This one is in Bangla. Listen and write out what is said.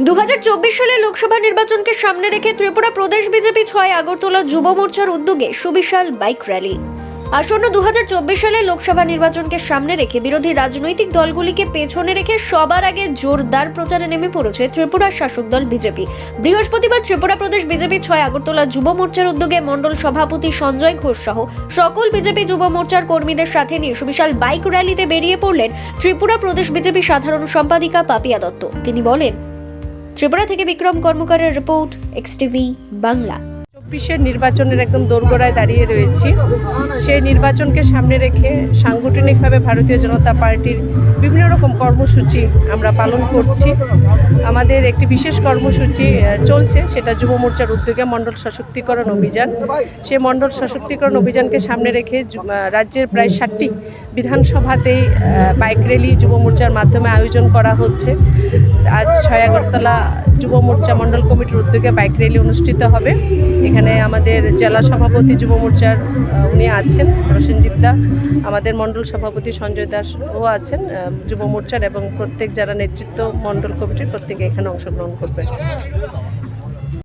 দু সালে লোকসভা নির্বাচনকে সামনে রেখে ত্রিপুরা প্রদেশ বিজেপি ছয়, আগরতলা যুব মোর্চার উদ্যোগে সুবিশাল বাইক র্যালি। আসন্ন দু সালে লোকসভা নির্বাচনকে সামনে রেখে বিরোধী রাজনৈতিক দলগুলিকে পেছনে রেখে সবার আগে জোরদার প্রচারে নেমে পড়েছে ত্রিপুরার শাসক দল বিজেপি। বৃহস্পতিবার ত্রিপুরা প্রদেশ বিজেপি ছয়, আগরতলা যুব মোর্চার উদ্যোগে মণ্ডল সভাপতি সঞ্জয় ঘোষ সহ সকল বিজেপি যুব মোর্চার কর্মীদের সাথে নিয়ে সুবিশাল বাইক র্যালিতে বেরিয়ে পড়লেন ত্রিপুরা প্রদেশ বিজেপি সাধারণ সম্পাদিকা পাপিয়া দত্ত। তিনি বলেন ত্রিপুরা থেকে বিক্রম কর্মকারের রিপোর্ট এক্স টিভি বাংলা চব্বিশের নির্বাচনের একদম দোরগোড়ায় দাঁড়িয়ে রয়েছি। সেই নির্বাচনকে সামনে রেখে সাংগঠনিকভাবে ভারতীয় জনতা পার্টির বিভিন্ন রকম কর্মসূচি আমরা পালন করছি। আমাদের একটি বিশেষ কর্মসূচি চলছে, সেটা যুব মোর্চার উদ্যোগে মণ্ডল সশক্তিকরণ অভিযান। সেই মণ্ডল সশক্তিকরণ অভিযানকে সামনে রেখে রাজ্যের প্রায় ষাটটি বিধানসভাতেই বাইক র্যালি যুব মোর্চার মাধ্যমে আয়োজন করা হচ্ছে। আজ ছয় আগরতলা যুব মোর্চা মণ্ডল কমিটির উদ্যোগে বাইক র্যালি অনুষ্ঠিত হবে। এখানে আমাদের জেলা সভাপতি যুব মোর্চার উনি আছেন প্রসেনজিৎ দা। আমাদের মণ্ডল সভাপতি সঞ্জয় দাস ও আছেন যুব মোর্চার এবং প্রত্যেক যারা নেতৃত্ব মণ্ডল কমিটির প্রত্যেকে এখানে অংশগ্রহণ করবে।